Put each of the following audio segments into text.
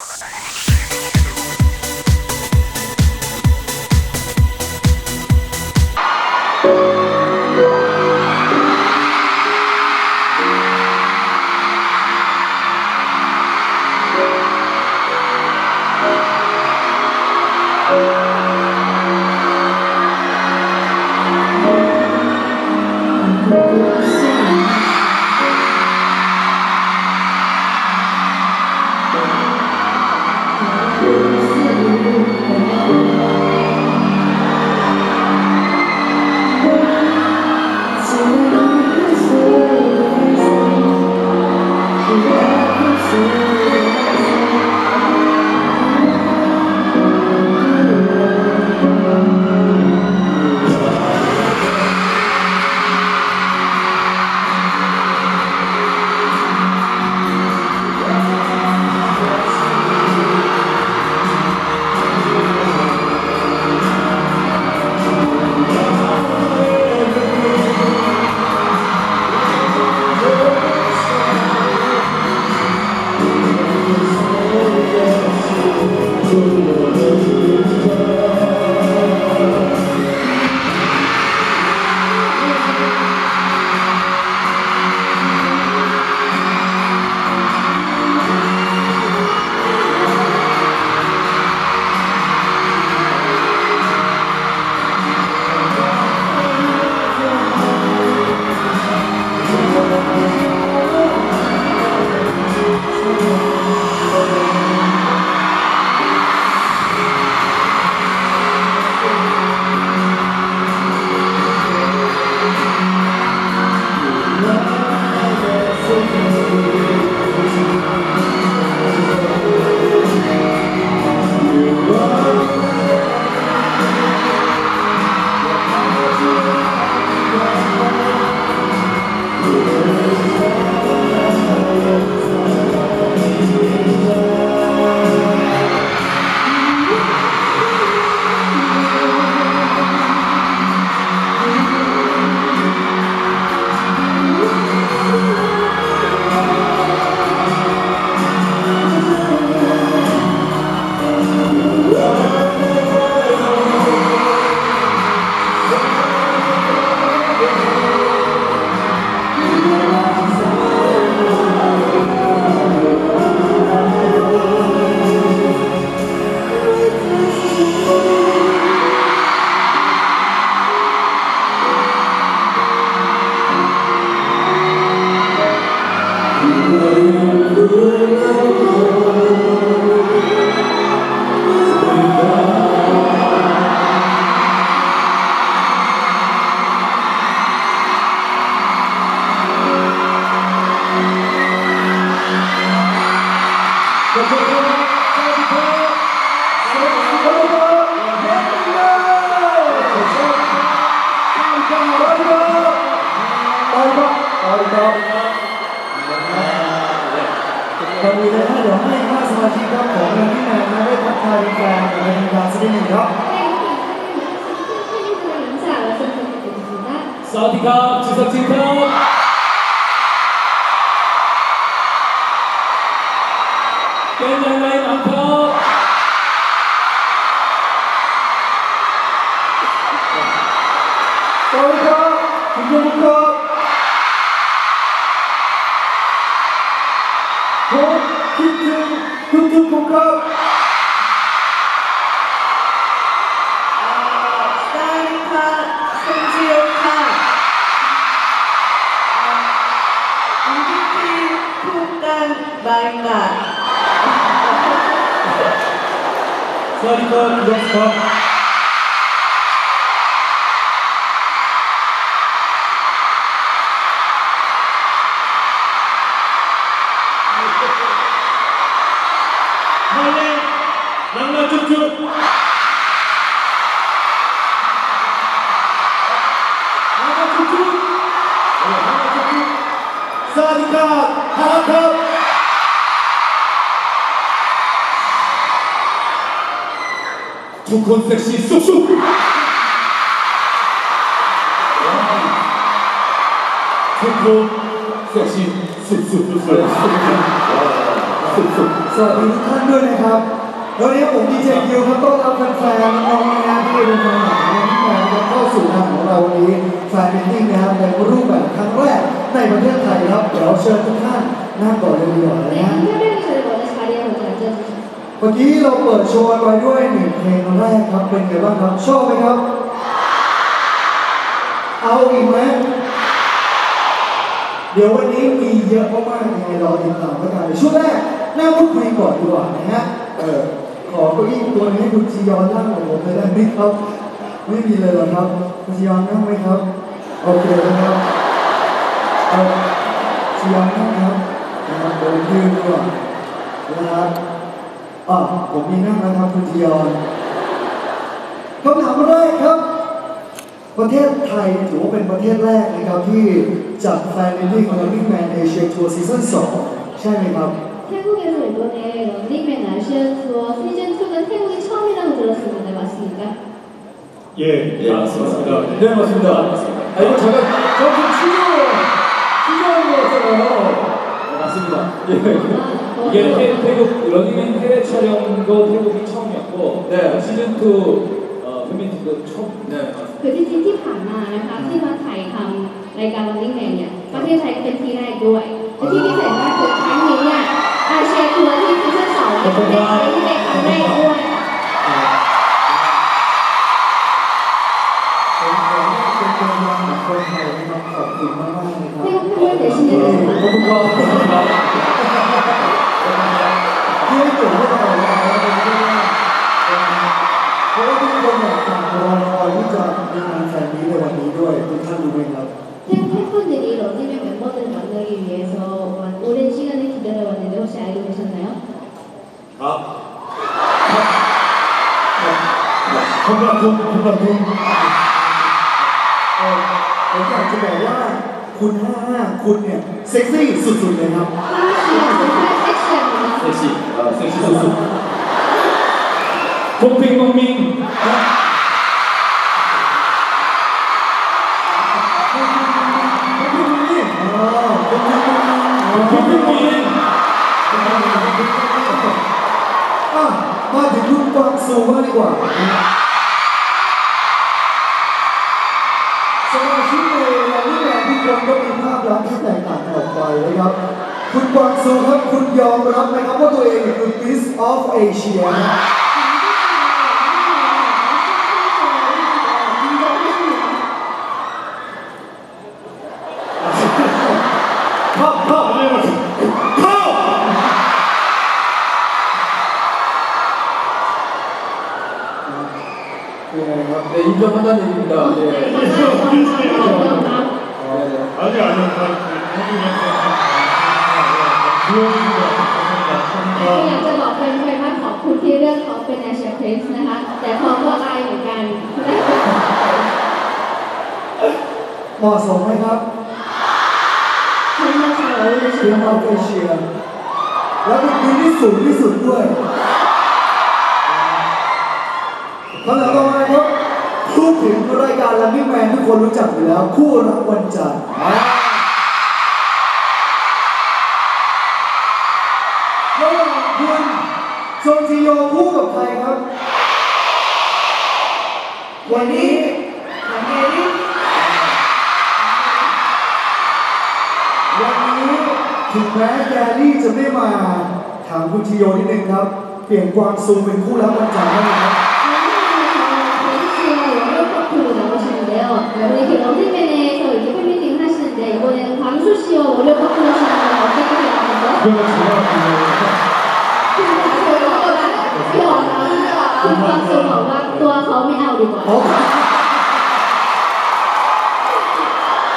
Corner. ตอนนี้นะเดี๋ยวให้คณะสมาชิกครับของงาที่แมนนะได้ทักทายแฟนๆในทางการสักนิดหนึ่งครับสวัสดีครับจุ ผมคิดถึงทุกๆคนครับสวัส ดีค่ะคุณเจียวค่ะอ่าวิธีพูดกันบายงานสวัสดีครับยศ สุดสวัสดีทุกท่านด้วยนะครับวันนี้ผมดีเจคิวครับต้อนรับแฟนๆน้องๆนะที่เป็นแฟนหนังที่มาเข้าสู่ทางของเราวันนี้แฟนมิทติ้งนะครับในรูปแบบครั้งแรกในประเทศไทยครับเดี๋ยวเชิญทุกท่านนั่งก่อนเลยดีกว่านะฮะ วันนี้เราเปิดโชว์ไปด้วยหนึ่งเพลงแรกครับเป็นไงบ้างครับชอบไหมครับ เอาอีกไหมเดี๋ยววันนี้มีเยอะมากๆยังไงรอติดตามแล้วกันในช่วงแรก น่าพูดคุยก่อนดีกว่านะฮะ เออ ขอเก้าอี้ตัวนี้ให้คุณจียอนนั่งกับผมเลยได้ไหมครับ ไม่มีเลยเหรอครับ คุณจียอนนั่งไหมครับ โอเคนะครับเอาจียอนนั่งครับนะครับเดี๋ยวยืนดีกว่านะครับอะผมมีนั่งแล้วครับคุณจียอนคำถามแรกครับ ประเทศไทยถือว่าเป็นประเทศแรกนะครับที่จัดแฟนมิทติ้งของ Running Man Asia Tour Season 2ใช่ไหมครับ 태국에서 이번에 런닝맨 아시아 투어 시즌 2가 태국이 처음이라고 들었습니다. 맞습니까? 예, 예, 맞습니다. 네, 맞습니다. 아, 이거 잠깐, 저좀 추려, 추려한 거 같잖아요. 맞습니다. 예. 이게 태, 태국 러닝맨 해외 촬영도 태국이 처음이었고 네. 시즌 2 어, 팬미팅도 처음 네, 맞습니다. คือที่จริงที่ผ่านมานะคะที่มาถ่ายทำรายการ Running Man เนี่ยประเทศไทยเป็นที่แรกด้วยและที่พิเศษมากคือครั้งนี้เนี่ย อาเซียทัวร์ที่ซีซั่นสองเนี่ยเป็นประเทศที่เป็นครั้งแรกด้วยผมขอให้เป็นตัวอย่างของคนไทยนะครับขอบคุณมาก จะบอกว่าคุณห้าคุณเนี่ยเซ็กซี่สุดๆเลยครับ เซ็กซี่เออเซ็กซี่สุดๆพุงพิงมุงมิงมาถึงรุ่นกวางซูบ้ากดีกว่า วางซูครับคุณยอมรับไหมครับว่าตัวเองคือ Miss of Asia นมาเฉลยเลยเชียร์มาเอเชียแล้วเป็นพื้นที่สูงที่สุดด้วยคำถามต่อมาครับพูดถึงรายการ Running Man ทุกคนรู้จักอยู่แล้ว คู่รักวันจันทร์ระหว่างคุณโซจิโยคู่กับใครครับ วันนี้ รี่จะไม่มา ถามคุณจิโยนิดนึงครับ เปลี่ยนกวางซูเป็นคู่รักวันจันทร์ได้ไหมครับ 우리 그 런닝맨에서 이렇게 팬미팅 하시는데 이번에는 광수 씨와 월요 커플 하시는 건 어떻게 생각하세요? 그거는 제가 그 พี่อ๋อนะคุณกวางซูบอกว่าตัวเขาไม่เอาดีกว่า อ๋อ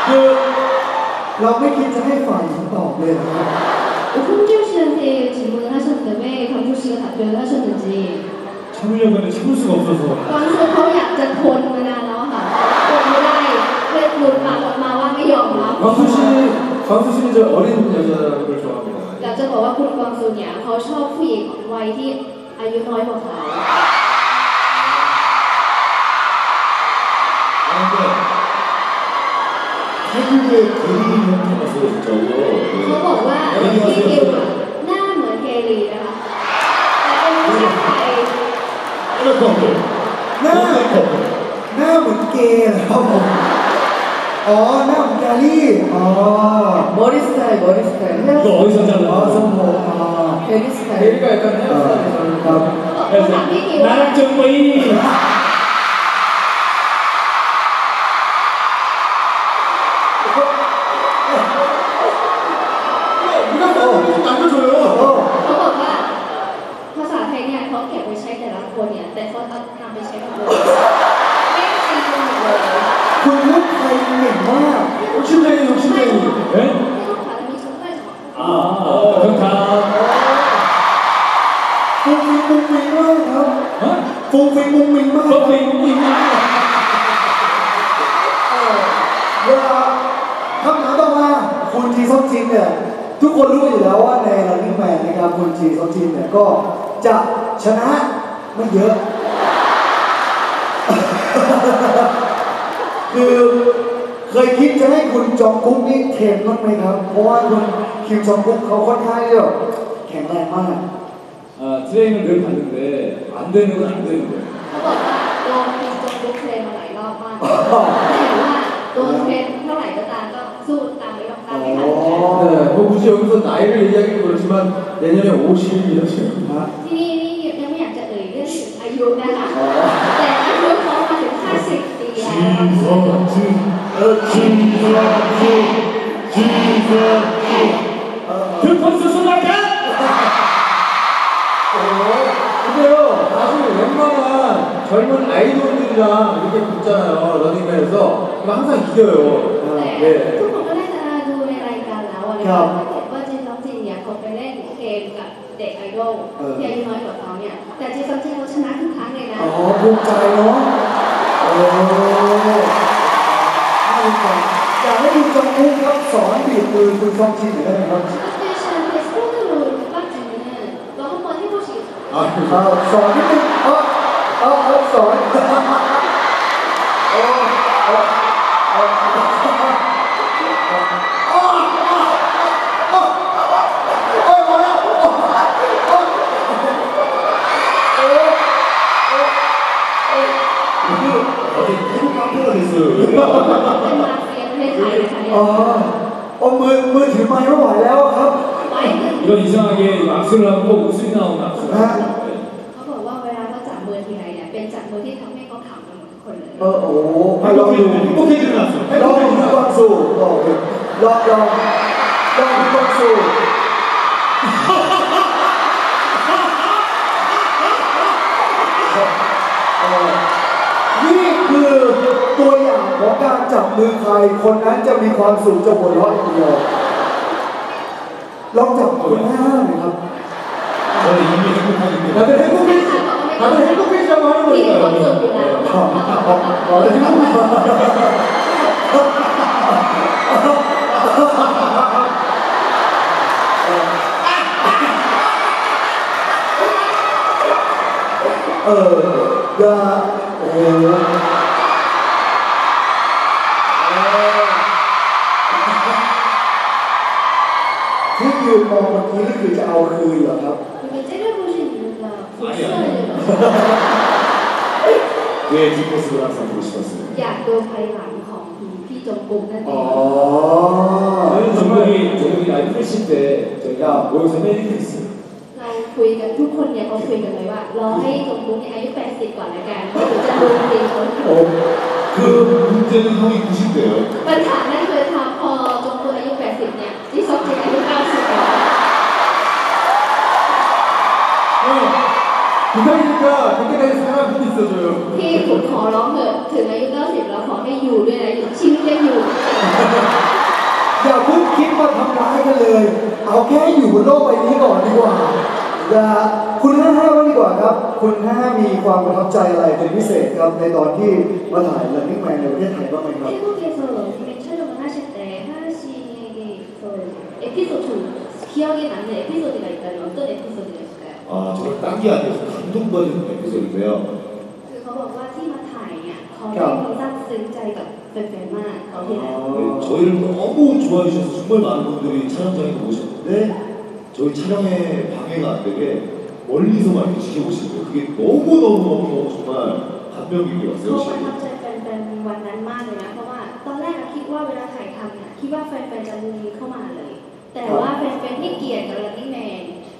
คือเราไม่คิดจะให้ฝ่ายหญิงตอบเลยนะครับ 송지효 씨한테 질문을 하셨는데 왜 광수 씨가 답변을 하셨는지 참으려고 했는데 참을 수가 없어서 กวางซูเขาอยากจะทนมานานแล้วอะค่ะทนไม่ได้เลยหลุดปากออกมาว่าไม่ยอมรับ 광수 씨, 광수 씨는 저 어린 여자를 좋아합니다. อยากจะบอกว่าคุณกวางซูเนี่ยเขาชอบผู้หญิงวัยที่อายุน้อยกว่าเขา 아, 근데 태국의 그림이 형 닮았어요 진짜로 เ หน้าเหมือนเฮลีนะคะแต่เป็นผู้ชายหน้าหน้าเหมือนเกย์เอครับผมอ๋อหน้ามกาลีอ๋อ 머리 스타 일, ทรงผมอ๋อ 베 리. เขาบอกว่าถามพี่คิวว่า 나랑 정보이 ฟูฟิงมุ้งมิงมากฟุ้งฟิงมุ้งมิงมากเวลาคำถามต่อมาคุณจีซอนจินเนี่ยทุกคนรู้อยู่แล้วว่าในรันนิ่งแมนนะครับคุณจีซอนจินเนี่ยก็จะชนะไม่เยอะ คือเคยคิดจะให้คุณจอมกุ๊กนี่เทมั้งไหมครับ เพราะว่าคุณคิมจอมกุ๊กเขาค่อนข้างที่แแข็งแรงมาก 아, 트레이닝을 늘 받는데 안 되는 건 안 되는 거예요. เขาบอกว่าโดนพิมจงลุกเทรนมาหลายรอบมากแต่ว่าโดนเทรนเท่าไหร่ก็ตามก็สู้ตามไม่ยอมตามไม่ทันเหมือนกัน อ๋อ 네, 뭐 굳이 여기서 나이를 얘기하기는 그렇지만 내년에 50 이렇게. ที่นี่นี่ยังไม่อยากจะเอ่ยเรื่องถึงอายุนะคะ แต่อายุเขามาถึง 50 ปีแล้ว 그 펀스 쏠라까? 근데요, 사실 웬만한 젊은 아이돌들이랑 이렇게 붙잖아요, 러닝맨에서. 그럼 항상 이겨요. แต่ 네. ทุกคนก็น่าจะดูในรายการแล้วอะนะคะถ้าเกิดว่าจินซองจินเนี่ยเขาไปเล่นเกมกับเด็กไอดอลที่อายุน้อยกว่าเขาเนี่ย แต่จินซองจินเขาชนะทุกครั้งเลยนะ อ๋อภูมิใจเนาะโอ้ภูมิใจอยากให้คุณจองกุ๊กครับสอนบีบมือคุณซอกจินหน่อยได้ไหมครับ เออสอนนิดนึงเออเออเออสอนเออเออเออโอ้โอ้โอ้โอ้โอ้มือมือถือไม้ไม่ไหวแล้วครับ 이건 이상하게 악수를 하면 꼭 웃음이 나오는 악수를 하는 거예요. เขาบอกว่าเวลาเขาจับมือทีไรเนี่ยเป็นจับมือที่ทำให้เขาขำกันหมดทุกคนเลย เออโอ้โหให้ลองดู 행복해지는 악수. ลองดูคุณกวางสูลองดูลองลองลองคุณกวางสูเออนี่คือตัวอย่างของการจับมือใคร คนนั้นจะมีความสุขจะหัวเราะอย่างเดียว 나는 행복하기 때문에 다들 행복해 다들 행복해지라고 하는 거니까요 다들 เอาคืนเหรอครับ 이게 째려보신 이유가 아니, 복수하려고 왜 뒷모습을 항상 보고 싶었어요. อยากดูภายหลังของพี่จงกุ๊กนั่นเอ อ๋อ ง 저희는 정국이 정국이 라이브 프레시 때 저희가 모여서 메이크 했어요. เราคุยกันทุกคนเนี่ยเขาคุยกันเลยว่ารอให้จงกุ๊กเนี่ยอายุ 80 ก่อนละกันแล้วเดี๋ยวจะดูจริงคน โอ้ 그 문제는 형이 90대예요. ปัญหานั่น 기다리니까 그때까지 사람이 있어줘요. ที่ผมขอร้องเถอะถึงอายุ 90 แล้วขอให้อยู่ด้วยนะอยู่ชีวิตยังอยู่ อย่าเพิ่งคิดว่าทำร้ายกันเลย เอาแค่อยู่บนโลกใบนี้ก่อนดีกว่าอย่าคุณห้าห้าวันดีกว่าครับ คุณห้าห้ามีความประทับใจอะไรเป็นพิเศษครับในตอนที่มาถ่าย Running Man ในประเทศไทยบ้างไหมครับ 태국에서 런닝맨 촬영을 하실 때 하나씩의 그 에피소드 기억에 남는 에피소드가 있다면 어떤 에피소드가 있을까요? 아, 정말 딱이 아니어서 감동받은 에피소드인데요. คือเขาบอกว่าที่มาถ่ายเนี่ยเขาได้มีซาบซึ้งใจกับแฟนๆมากเขาที่แล้ว 네, 저희를 너무 좋아해 주셔서 정말 많은 분들이 촬영장에 오셨는데 저희 촬영에 방해가 안 되게 멀리서만 이렇게 지켜보시는 거예요. 그게 너무너무너무 정말 감명 깊게 เขา 봤어요, ประ 혹시? ทับใจแฟนๆวันนั้นมากเลยนะ เพราะว่าตอนแรกอะคิดว่าเวลาถ่ายทำเนี่ยคิดว่าแฟนๆจะมุงเข้ามาเลย แต่ว่าแฟนๆที่เกลียดกับ Running Man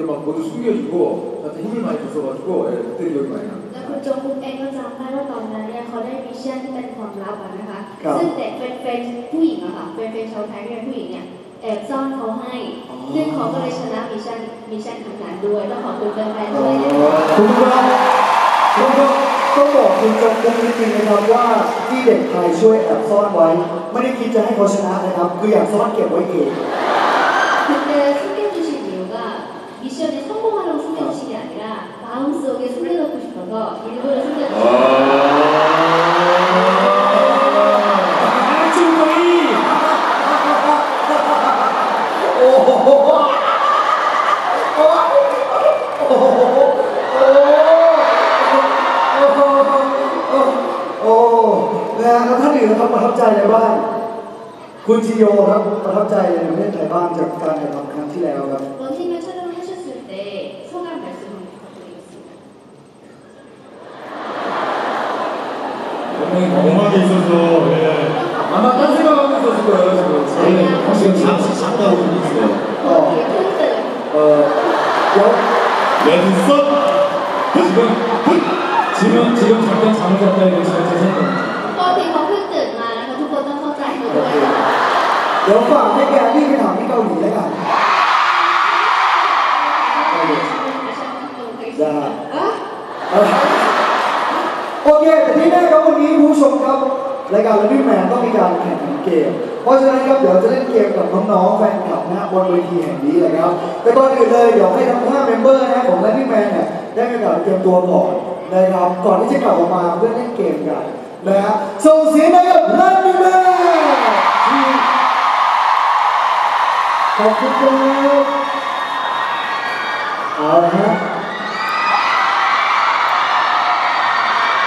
그때 막 모두 숨겨주고 저한테 힘을 많이 줬어가지고 예, 그때 기억이 많이 납니다. แล้วคุณจงคุกเองก็จำได้ว่าตอนนั้นเนี่ยเขาได้มิชชั่นที่เป็นความลับอะนะคะ ครับ ซึ่งแต่แฟนๆผู้หญิงอะค่ะแฟนๆชาวไทยที่เป็นผู้หญิงเนี่ยแอบซ่อนเขาให้ ซึ่งเขาก็เลยชนะมิชชั่นมิชชั่นทำงานด้วยต้องขอบคุณแฟนๆด้วยนะคะ คุณครับคุณก็ต้องบอกคุณจงคุกจริงๆนะครับว่าที่เด็กไทยช่วยแอบซ่อนไว้ ไม่ได้คิดจะให้เขาชนะนะครับ คืออยากซ่อนเก็บไว้เอง พ่อไม่รู้เลยสักอย่างจุ๊ยโอ้โหโอ้โหโอ้โหโอ้นะแล้วท่านอื่นนะครับประทับใจอะไรบ้างคุณจีโยครับประทับใจในประเทศไทยบ้างจาก 분명히 멍하게 있어서, 예. 아마 딴 생각하고 있었을 거예요 지금. 저는 지금 잠시 잠깐 오고 있어요. 어, 되게 큰 เออเดี๋ยว 왼손! 지금 지금 지금 잠깐 잠을 잤다 이거 진짜 제 생각입니다. ปกติเขาเพิ่งตื่นมานะคะทุกคนต้องเข้าใจเขาด้วยนะคะ เ รายการ Running Man ต้องมีการแข่งขันเกม เพราะฉะนั้นครับเดี๋ยวจะเล่นเกมกับน้องๆแฟนคลับนะฮะบนเวทีแห่งนี้เลยครับ แต่ก่อนอื่นเลยเดี๋ยวให้ทั้ง5เมมเบอร์นะฮะของ Running Man เนี่ยได้มีโอกาสเตรียมตัวก่อนนะครับ ก่อนที่จะกลับออกมาเพื่อเล่นเกมกันนะฮะส่งเสียงให้กับ Running Man ขอบคุณครับเอาละฮะ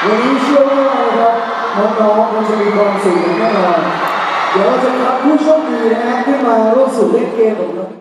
วันนี้เชื่อว่านะครับ น้องๆคงจะมีความสุขอย่างแน่นอน เดี๋ยวเราจะคับผู้โชคดีนะฮะขึ้นมาร่วมสู่เล่นเกมของเรา